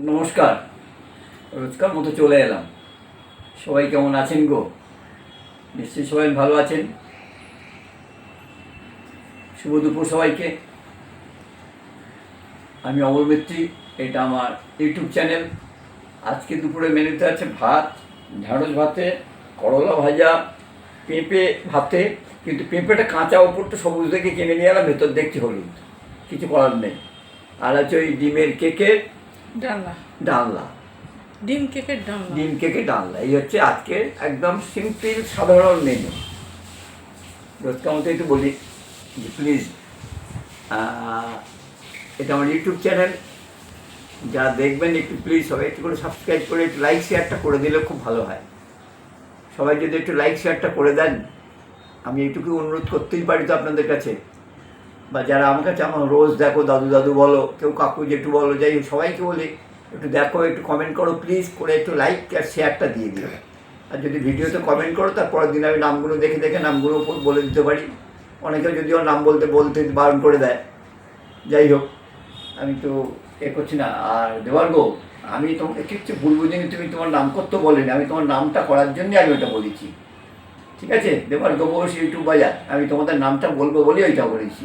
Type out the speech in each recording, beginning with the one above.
নমস্কার। রোজকার মতো চলে এলাম। সবাই কেমন আছেন গো? নিশ্চয়ই সবাই ভালো আছেন। শুভ দুপুর সবাইকে। আমি অমর মিত্রি, এটা আমার ইউটিউব চ্যানেল। আজকে দুপুরে মেনুতে আছে ভাত, ঢ্যাঁড়স ভাতে, করলা ভাজা, পেঁপে ভাতে। কিন্তু পেঁপেটা কাঁচা ওপরটা সবুজ থেকে কিনে নিয়ে এলাম, ভেতর দেখছি হলুদ। কিছু করার নেই। আর আছে ওই ডিমের কেকের ডালনা। ডালনা। ডিম কেকের ডালনা। ডিম কেকে ডালনা। এই হচ্ছে আজকে একদম সিম্পল সাধারণ মেনু। রোজকার মতো একটু বলি যে প্লিজ এটা আমার ইউটিউব চ্যানেল। যারা দেখবেন একটু প্লিজ সবাই একটু করে সাবস্ক্রাইব করে একটু লাইক শেয়ারটা করে দিলে খুব ভালো হয়। সবাই যদি একটু লাইক শেয়ারটা করে দেন আমি এইটুকু অনুরোধ করতেই পারি তো আপনাদের কাছে। বা যারা আমার কাছে আমার রোজ দেখো, দাদু দাদু বলো, কেউ কাকু জেঠু বলো, যাই সবাইকে বলি, একটু দেখো, একটু কমেন্ট করো প্লিজ করে একটু লাইক আর শেয়ারটা দিয়ে দিও। আর যদি ভিডিওতে কমেন্ট করো, তার পরের দিন আমি নামগুলো দেখে দেখে নামগুলো বলে দিতে পারি। অনেকে ওর নাম বলতে বলতে বারণ করে দেয়। যাই হোক, আমি তো এ করছি না। আর দেওয়ার গো আমি তোমাকে কিচ্ছু ভুল বুঝিনি, তুমি তোমার নাম করতে বলেনি আমি তোমার নামটা করার জন্যই আমি ওটা বলেছি। ঠিক আছে? দেবার গোবস ইউটিউব বাজার, আমি তোমাদের নামটা বলব বলেই ওইটা বলেছি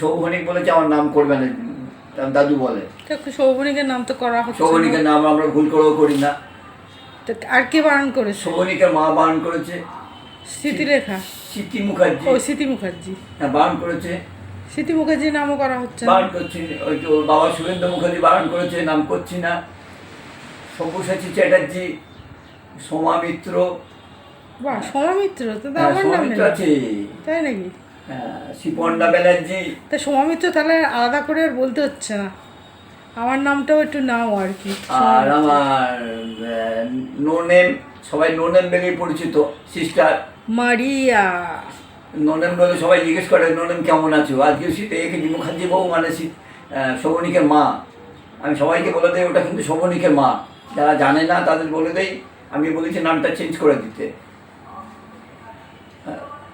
সৌভনিক বলেছে আমার নাম করবে না। দাদু বলে। সৌবনিকের নাম তো করা হচ্ছে সৌভনিকের নাম আমরা ভুল করেও করি না। তো আর কে বারণ করেছে? সৌভনিকের মা বারণ করেছে। স্মৃতিরেখা? স্মৃতি মুখার্জি। ও স্মৃতি মুখার্জি। হ্যাঁ বারণ করেছে। স্মৃতি মুখার্জির নামও করা হচ্ছে বারণ করছি ওই তো বাবা সুরেন্দ্র মুখার্জি বারণ করেছে নাম করছি না। সব্যসাচী চ্যাটার্জি সোমা মিত্র। বাহ সমামিত্র তো তো হ্যাঁ, আমার সোমা নাম মিত্র আছে। তাই নাকি? হ্যাঁ, শিপন্ডা ব্যানার্জি। তা সমামিত্র তাহলে আলাদা করে আর বলতে হচ্ছে না। আমার নামটাও একটু নাও আর কি আর আমার নো নেম সবাই নো নেম বেরিয়ে পরিচিত সিস্টার। মারিয়া। নো নেম বলে সবাই জিজ্ঞেস করে নো নেম কেমন আছো? আজকে শীতে একে মুখার্জি বউ মানে শোভনিকের মা। আমি সবাইকে বলে দেই ওটা কিন্তু শোভনিকের মা। যারা জানে না তাদের বলে দেই। আমি বলেছি নামটা চেঞ্জ করে দিতে।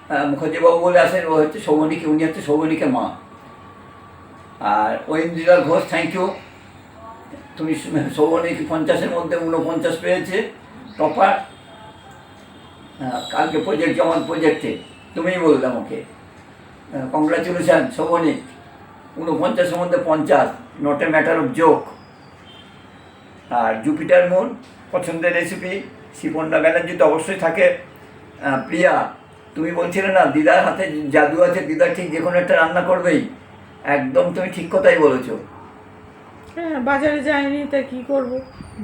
আহ, আহ, মুখার্জি বাবু বলে আসেন ও হচ্ছে শোভনিকে উনি হচ্ছে শোভনিকের মা। আর ঐন্দ্রিলাল ঘোষ থ্যাংক ইউ তুমি সৌবনিক পঞ্চাশের মধ্যে ঊনপঞ্চাশ পেয়েছে টপার কালকে প্রজেক্ট জমা প্রজেক্টে তুমিই বললে আমাকে। কংগ্রাচুলেশন সৌবনিক ঊনপঞ্চাশের মধ্যে পঞ্চাশ not a matter of joke R Jupiter moon পছন্দের রেসিপি শিপন্ডা ব্যানার্জি তো অবশ্যই থাকে। প্রিয়া তুমি বলছিলে না দিদার হাতে জাদু আছে দিদা ঠিক যে কোনো একটা রান্না করবেই। একদম তুমি ঠিক কথাই বলেছ। হ্যাঁ বাজারে যাইনি তা কি করব?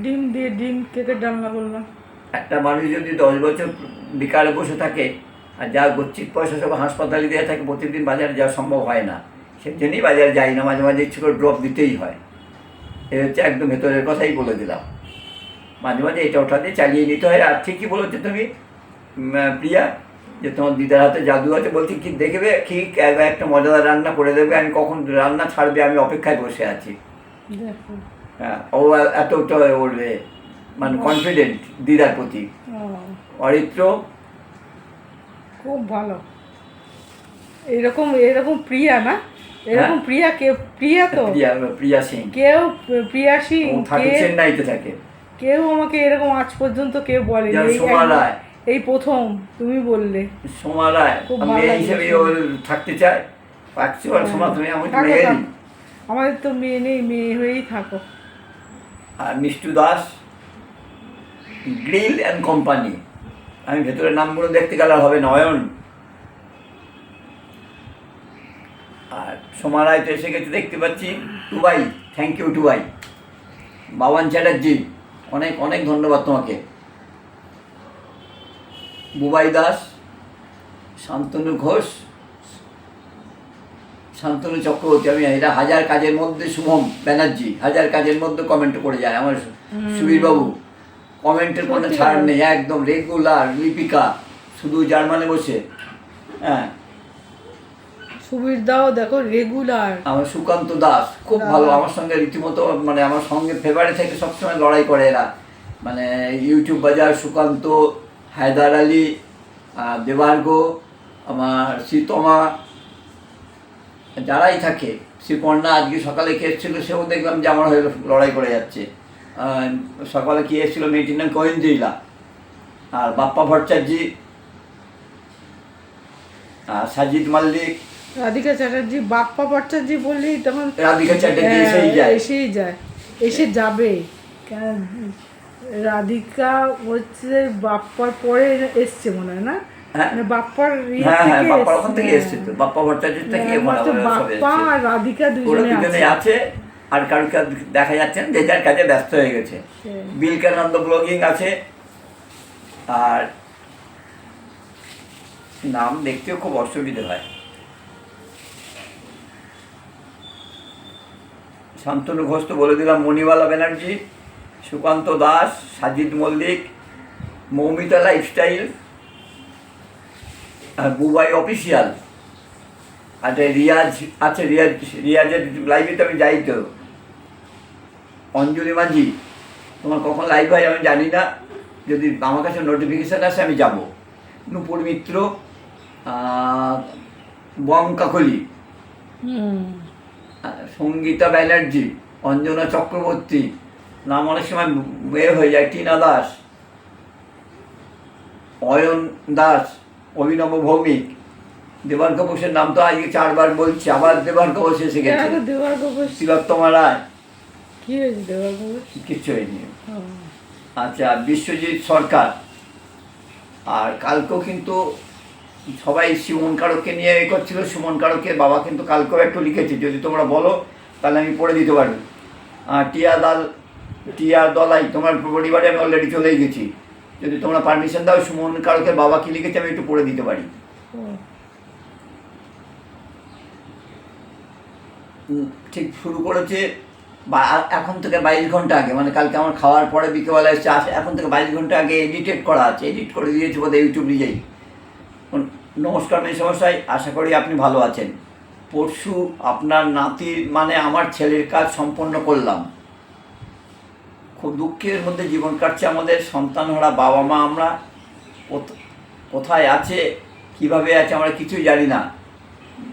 ডিম দিয়ে ডিম কেকের ডালনা বললাম একটা মানুষ যদি দশ বছর বিকালে বসে থাকে আর যা গচ্ছিত পয়সা সব হাসপাতালে দেওয়া থাকে প্রতিদিন বাজারে যাওয়া সম্ভব হয় না। সেই জন্যই বাজারে যাই না মাঝে মাঝে ইচ্ছে করে ড্রপ দিতেই হয়। এ হচ্ছে একদম ভেতরের কথাই বলে দিলাম। মাঝে মাঝে এটা দিয়ে চালিয়ে নিতে হয় আর ঠিকই বলেছ তুমি প্রিয়া। যে তোমার দিদার হাতে জাদু আছে বলছি কি দেখবে? একবার একটা মজাদার রান্না করে দেবে আমি কখন রান্না ছাড়বে? আমি অপেক্ষায় বসে আছি। হ্যাঁ ও এতটা ওর মানে কনফিডেন্ট দিদার প্রতি। অরিত্র? খুব ভালো। এরকম এরকম প্রিয়া না? এরকম হ্যাঁ। প্রিয়া কে প্রিয়া তো? প্রিয়া প্রিয়া সিং। কেউ প্রিয়াসী ও থাকে চেন্নাইতে থাকে। কেউ আমাকে এরকম আজ পর্যন্ত কেউ বলে সোমা রায়। এই প্রথম তুমি বললে। সোমা রায় মেয়ে লাগে হিসেবে ওর থাকতে সোমা তুমি আমার আমাদের তো মেয়ে নেই মেয়ে হয়েই থাকো। আর Mishtu Das grill and company. আমি ভেতরে নামগুলো দেখতে গেলে আর হবে নয়ন। আর সোমা রায় তো এসে গেছে দেখতে পাচ্ছি Tubai. Thank you Tubai. Baban Chatterjee অনেক অনেক ধন্যবাদ তোমাকে। বুবাই দাস শান্তনু ঘোষ শান্তনু চক্রবর্তী। আমি এটা হাজার কাজের মধ্যে শুভম ব্যানার্জি হাজার কাজের মধ্যে কমেন্ট করে যায় আমার সুবীর বাবু কমেন্টের কোনো ছাড়। নেই একদম রেগুলার লিপিকা শুধু জার্মানে বসে। হ্যাঁ। সুবীর দাও দেখো রেগুলার আমার সুকান্ত দাস খুব ভালো আমার সঙ্গে রীতিমতো মানে আমার সঙ্গে ফেভারে থেকে সবসময় লড়াই করে এরা। মানে ইউটিউব বাজার সুকান্ত হায়দার আলী দেবার্গ আমার শীতমা যারাই থাকে শ্রীপর্ণা আজকে সকালে কে এসেছিল সেও দেখলাম যে আমার হয়ে লড়াই করে যাচ্ছে। আহ, সকালে কি এসেছিল মেয়েটির নাম কয়েন্দ্রিলা আর বাপ্পা ভট্টাচার্যি আর সাজিদ মাল্লিক। রাধিকা চ্যাটার্জি বাপ্পা ভট্টাচার্জি বললেই তখন রাধিকা চ্যাটার্জি হ্যাঁ, এসেই যায়। এসেই যায় এসে যাবে। কেন? রাধিকা হচ্ছে বাপ্পার পরে এসছে মনে হয় না? বাপ্পার থেকে এসছে, থেকে। এসছে তো। বাপ্পা ভট্টাচার্য থেকে মাত্র সব বাপ্পা আর রাধিকা দুজনে দুজনে আছে। আছে আর কারুকে দেখা যাচ্ছে যে যার কাজে ব্যস্ত হয়ে গেছে। বিলকানন্দ ব্লগিং আছে। আর নাম দেখতেও খুব অসুবিধে হয়। শান্তনু ঘোষ তো বলে দিলাম মণিবালা ব্যানার্জি। সুকান্ত দাস সাজিদ মল্লিক মৌমিতা লাইফস্টাইল আর বুবাই অফিসিয়াল। আচ্ছা রিয়াজ আছে রিয়াজ রিয়াজের লাইভে তো আমি যাই তো। অঞ্জলি মাঝি তোমার কখন লাইভ হয় আমি জানি না। যদি আমার কাছে নোটিফিকেশান আসে আমি যাব। নূপুর মিত্র বম কাকলি। সঙ্গীতা ব্যানার্জি অঞ্জনা চক্রবর্তী। নাম অনেক সময় এ হয়ে যায় টিনা দাস অয়ন দাস অভিনব ভৌমিক দেবার্ক বোসের নাম তো আজকে চারবার বলছি আবার দেবার্ক বোস এসে গেছে। তিলোত্তমা রায় কি হয়েছে কিচ্ছু হয়নি। আচ্ছা বিশ্বজিৎ সরকার। আর কালকেও কিন্তু সবাই সুমন কারককে নিয়ে এ করছিল সুমন কারকের বাবা কিন্তু কালকেও একটু লিখেছে যদি তোমরা বলো তাহলে আমি পড়ে দিতে পারব। আর টিয়া দাল টিয়া দলাই, তোমার পরিবারে আমি অলরেডি চলেই গেছি। যদি তোমরা পারমিশন দাও, সুমন কারকের বাবা কি লিখেছে আমি একটু পড়ে দিতে পারি। ঠিক শুরু করেছে, বা এখন থেকে বাইশ ঘণ্টা আগে মানে কালকে আমার খাওয়ার পরে বিকেলবেলা এসে আসে, এখন থেকে বাইশ ঘণ্টা আগে এডিটেড করা আছে এডিট করে দিয়েছে বোধহয় ইউটিউব নিজেই। নমস্কার মেসমশাই আশা করি আপনি ভালো আছেন। পরশু আপনার নাতির মানে আমার ছেলের কাজ সম্পন্ন করলাম। দুঃখের মধ্যে জীবন কাটছে আমাদের। সন্তানহারা বাবা মা আমরা কোথায় আছে কীভাবে আছে আমরা কিছুই জানি না।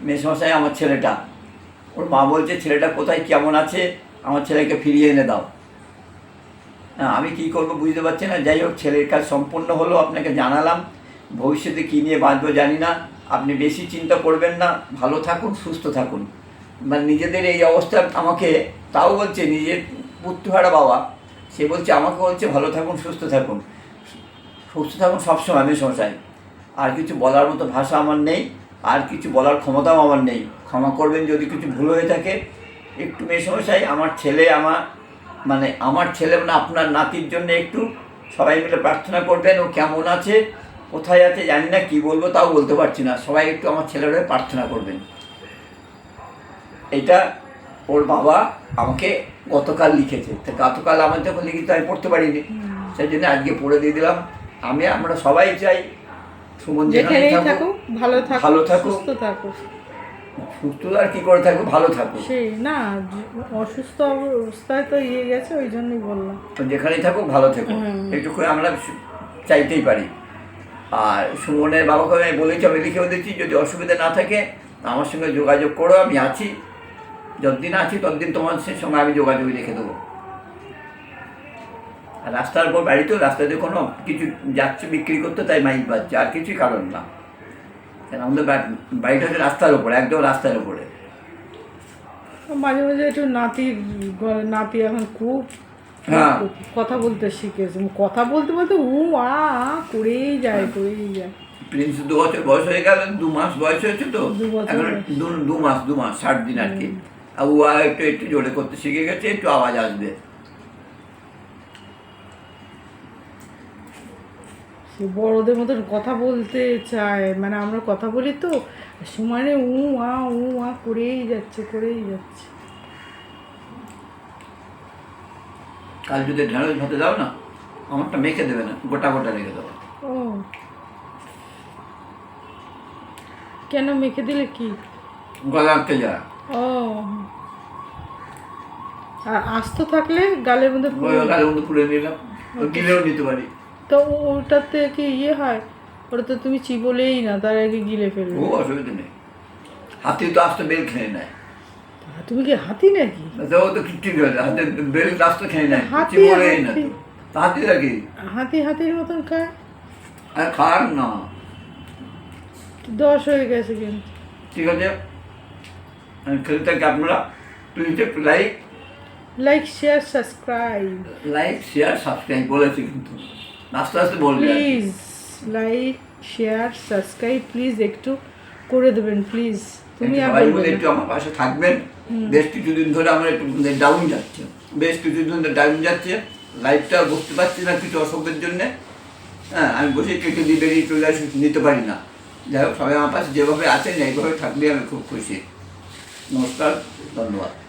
মেসমশাই আমার ছেলেটা। ওর মা বলছে ছেলেটা কোথায় কেমন আছে? আমার ছেলেকে ফিরিয়ে এনে দাও। হ্যাঁ, আমি কি করব বুঝতে পারছি না। যাই হোক ছেলের কাজ সম্পূর্ণ হলো আপনাকে জানালাম। ভবিষ্যতে কী নিয়ে বাঁচবো জানি না। আপনি বেশি চিন্তা করবেন না। ভালো থাকুন সুস্থ থাকুন। মানে নিজেদের এই অবস্থা আমাকে তাও বলছে নিজের পুত্রহারা বাবা। সে বলছে, আমাকে বলছে ভালো থাকুন, সুস্থ থাকুন। সুস্থ থাকুন সবসময়, আমি সমস্যায় আর কিছু বলার মতো ভাষা আমার নেই, আর কিছু বলার ক্ষমতাও আমার নেই। ক্ষমা করবেন যদি কিছু ভুল হয়ে থাকে, একটু মেয়ে সমস্যায় আমার ছেলে, আমার মানে আমার ছেলে মানে আপনার নাতির জন্য একটু সবাই মিলে প্রার্থনা করবেন, ও কেমন আছে, কোথায় আছে জানি না, কী বলব তাও বলতে পারছি না। সবাই একটু আমার ছেলের প্রার্থনা করবেন। এটা ওর বাবা আমাকে গতকাল লিখেছে। তো গতকাল আমার যখন লিখিত আমি পড়তে পারিনি। সেই জন্য আজকে পড়ে দিয়ে দিলাম। আমি আমরা সবাই চাই সুমন যেখানে যেখানেই থাকুক ভালো থাকো ভালো থাকো। সুস্থ থাকো সুস্থ আর কি করে থাকব? ভালো থাকব। সেই না অসুস্থ অবস্থায় তো ইয়ে গেছে ওই জন্যই বললাম। তো যেখানেই থাকুক ভালো থেকো হুম। আমরা চাইতেই পারি। আর সুমনের বাবাকে আমি বলেছি আমি লিখেও দিচ্ছি যদি অসুবিধা না থাকে আমার সঙ্গে যোগাযোগ করো আমি আছি। যতদিন আছি ততদিন তোমার সঙ্গে আমি যোগাযোগ রেখে দেবো। আর রাস্তার উপর বাড়ি তো রাস্তাতে কোনো কিছু যাচ্ছে বিক্রি করতে তাই মাইক বাজছে আর কিছুই কারণ না। কেন? আমাদের বাড়িটা হচ্ছে রাস্তার উপরে একদম রাস্তার উপরে। মাঝে মাঝে একটু নাতির নাতি এখন খুব হ্যাঁ। কথা বলতে শিখেছে। কথা বলতে বলতে উ আ করেই যায় করেই যায়। প্রিন্স দু বছর বয়স হয়ে গেল দু মাস বয়স হয়েছে তো? এখন দু মাস দু মাস ষাট দিন আর কি। ও একটু একটু জোরে করতে শিখে গেছে একটু আওয়াজ আসবে। বড়দের মতন কথা বলতে চায় মানে আমরা কথা বলি তো সমানে উ আ উ আ করেই যাচ্ছে করেই যাচ্ছে। কাল যদি ঢেঁড়স ভাতে দাও না আমারটা মেখে দেবে না গোটা গোটা রেখে দেবো। ও। কেন মেখে দিলে কি? গলা যায় ও। আর আস্ত থাকলে গালের মধ্যে গালের মধ্যে পুড়ে নিলাম। গিলেও নিতে পারি। তো ওটাতে কি ইয়ে হয়? ওটা তো তুমি চিবলেই না তার আগে গিলে ফেলবে। ও অসুবিধা নেই। হাতি তো আস্তে বেল খেয়ে নেয়। তুমি কি হাতি নাকি? ও তো করে হাতে বেল গাছ তো খেয়ে নেয় হাতি, বলেই না। হাতি? নাকি হাতি হাতির মতন খায়? আর খান না। দশ হয়ে গেছে কিন্তু। ঠিক আছে। থাকি আপনারা একটু like like share subscribe like share subscribe বলেছি কিন্তু। আস্তে আস্তে বলবে। Please like share subscribe please একটু করে দেবেন প্লিজ তুমি একটু আমার পাশে থাকবেন। বেশ কিছুদিন ধরে আমার একটু ডাউন যাচ্ছে। বেশ কিছুদিন ধরে ডাউন যাচ্ছে। লাইফটা বুঝতে পারছি না কিছু অসুখের জন্যে। হ্যাঁ আমি বসে কেটে দিয়ে বেরিয়ে চলে আসি নিতে পারি না। যাই হোক সবাই আমার পাশে যেভাবে আছেন এইভাবে থাকলে আমি খুব খুশি। নমস্কার ধন্যবাদ।